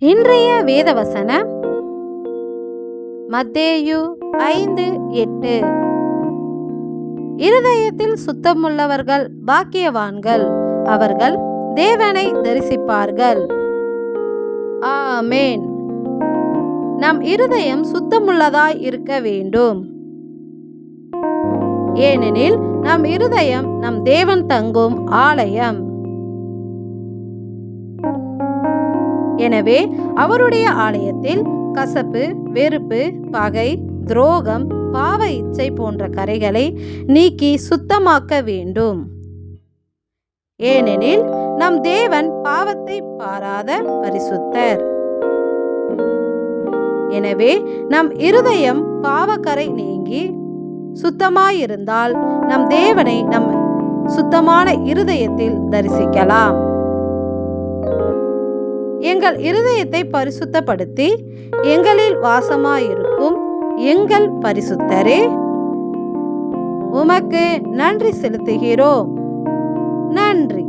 இன்றைய வேதவசனம் மத்தேயு ஐந்து எட்டு. இருதயத்தில் சுத்தமுள்ளவர்கள் பாக்கியவான்கள் அவர்கள் தேவனை தரிசிப்பார்கள். ஆமேன். நம் இருதயம் சுத்தமுள்ளதாய் இருக்க வேண்டும். ஏனெனில் நம் இருதயம் நம் தேவன் தங்கும் ஆலயம். எனவே அவருடைய ஆலயத்தில் கசப்பு வெறுப்பு பகை துரோகம் பாவ இச்சை போன்ற கரைகளை நீக்கி சுத்தமாக்க வேண்டும். ஏனெனில் நம் தேவன் பாவத்தை பாராத பரிசுத்தர். எனவே நம் இருதயம் பாவக்கரை நீங்கி சுத்தமாயிருந்தால் நம் தேவனை நம் சுத்தமான இருதயத்தில் தரிசிக்கலாம். எங்கள் இருதயத்தை பரிசுத்தப்படுத்தி எங்களில் வாசமாயிருக்கும் எங்கள் பரிசுத்தரே. உமக்கு நன்றி செலுத்துகிறோம். நன்றி.